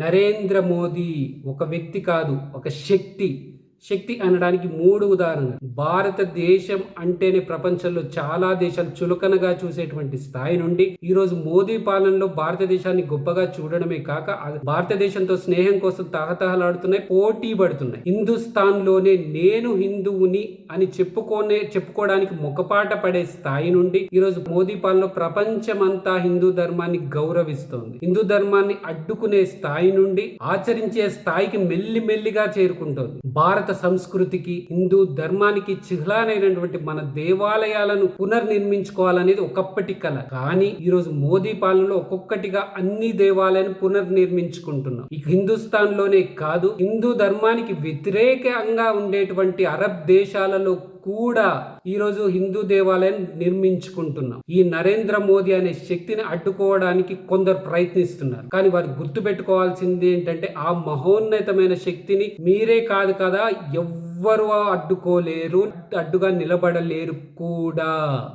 నరేంద్ర మోదీ ఒక వ్యక్తి కాదు ఒక శక్తి. శక్తి అనడానికి మూడు ఉదాహరణ భారతదేశం అంటేనే ప్రపంచంలో చాలా దేశాలు చులకనగా చూసేటువంటి స్థాయి నుండి ఈ రోజు మోదీ పాలనలో భారతదేశాన్ని గొప్పగా చూడడమే కాక అది భారతదేశంతో స్నేహం కోసం తహతహలాడుతున్నాయి పోటీ పడుతున్నాయి. హిందుస్థాన్లోనే నేను హిందువుని అని చెప్పుకోనే చెప్పుకోవడానికి ముఖపాట పడే స్థాయి నుండి ఈ రోజు మోదీ పాలన ప్రపంచమంతా హిందూ ధర్మాన్ని గౌరవిస్తోంది. హిందూ ధర్మాన్ని అడ్డుకునే స్థాయి నుండి ఆచరించే స్థాయికి మెల్లి మెల్లిగా చేరుకుంటోంది. భారత సంస్కృతికి హిందూ ధర్మానికి చిహ్లానైనటువంటి మన దేవాలయాలను పునర్నిర్మించుకోవాలనేది ఒకప్పటి కళ కానీ ఈ రోజు మోదీ పాలనలో ఒక్కొక్కటిగా అన్ని దేవాలయాలను పునర్నిర్మించుకుంటున్నాం. ఈ హిందుస్థాన్లోనే కాదు హిందూ ధర్మానికి వ్యతిరేకంగా ఉండేటువంటి అరబ్ దేశాలలో కూడా ఈరోజు హిందూ దేవాలయం నిర్మించుకుంటున్నాం. ఈ నరేంద్ర మోదీ అనే శక్తిని అడ్డుకోవడానికి కొందరు ప్రయత్నిస్తున్నారు. కానీ వారు గుర్తుపెట్టుకోవాల్సింది ఏంటంటే ఆ మహోన్నతమైన శక్తిని మీరే కాదు కదా ఎవ్వరు అడ్డుకోలేరు అడ్డుగా నిలబడలేరు కూడా.